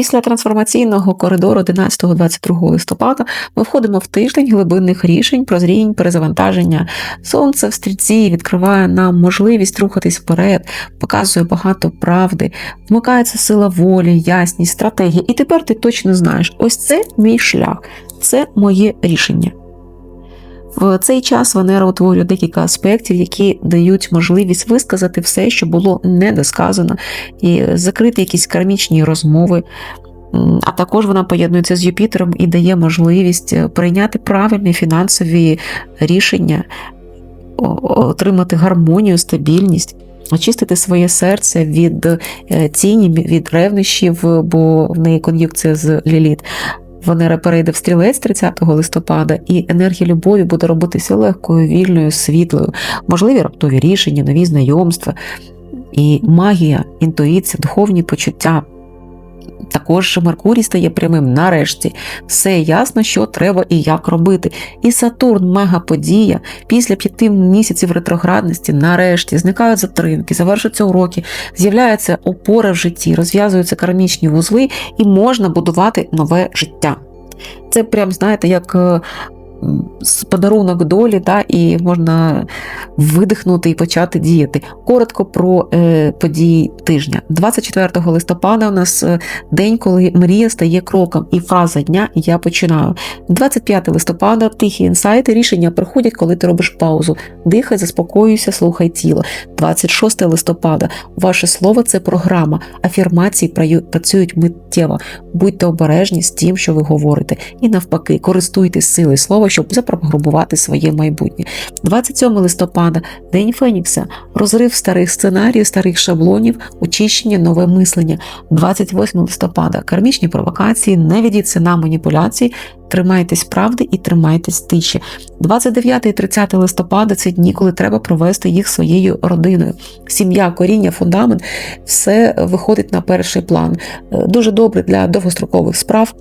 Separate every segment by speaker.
Speaker 1: Після трансформаційного коридору 11-22 листопада ми входимо в тиждень глибинних рішень, прозрінь, перезавантаження. Сонце в стрільці відкриває нам можливість рухатись вперед, показує багато правди, вмикається сила волі, ясність, стратегія. І тепер ти точно знаєш, ось це мій шлях, це моє рішення. В цей час Венера утворює декілька аспектів, які дають можливість висказати все, що було недосказано, і закрити якісь кармічні розмови. А також вона поєднується з Юпітером і дає можливість е, прийняти правильні фінансові рішення, отримати гармонію, стабільність. Очистити своє серце від е, тіні, від ревнощів, бо в неї кон'юнкція з Ліліт. Венера перейде в стрілець 30 листопада, і енергія любові буде робитися легкою, вільною, світлою, можливі раптові рішення, нові знайомства, і магія, інтуїція, духовні почуття. Також Меркурій стає прямим нарешті. Все ясно, що треба і як робити. І Сатурн мегаподія після п'яти місяців ретроградності нарешті зникають затримки, завершуються уроки, з'являється опора в житті, розв'язуються кармічні вузли і можна будувати нове життя. Це прям, знаєте, як е, подарунок долі, та, і можна видихнути і почати діяти. Коротко про е, події тижня. 24 листопада у нас е, день, коли мрія стає кроком, і фраза дня я починаю. 25 листопада тихі інсайти, рішення приходять, коли ти робиш паузу. Дихай, заспокоюйся, слухай тіло. 26 листопада. Ваше слово це програма. Афірмації працюють миттєво. Будьте обережні з тим, що ви говорите. І навпаки, користуйтесь силою слова, щоб запрограмувати своє майбутнє. 27 листопада, День Фенікса, розрив старих сценаріїв, старих шаблонів, очищення, нове мислення. 28 листопада, кармічні провокації, не ведіться на маніпуляції, тримайтесь правди і тримайтесь тиші. 29 і 30 листопада це дні, коли треба провести їх своєю родиною. Сім'я, коріння, фундамент все виходить на перший план. Е, Дуже добре для довгострокових справ.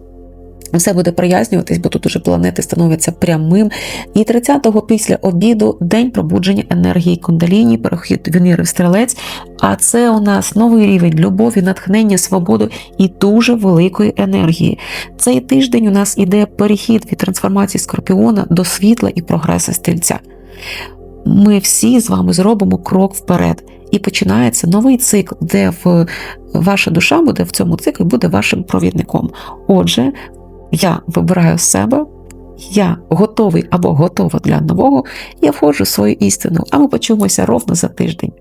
Speaker 1: Все буде прояснюватись, бо тут уже планети становляться прямим. І 30-го після обіду день пробудження енергії кундаліні, перехід Венери в стрілець. А це у нас новий рівень любові, натхнення, свободи і дуже великої енергії. Цей тиждень у нас іде перехід від трансформації скорпіона до світла і прогресу стрільця. Ми всі з вами зробимо крок вперед. І починається новий цикл, де в ваша душа буде в цьому циклі буде вашим провідником. Отже, я вибираю себе, я готовий або готова для нового, я входжу в свою істину, а ми почуємося ровно за тиждень.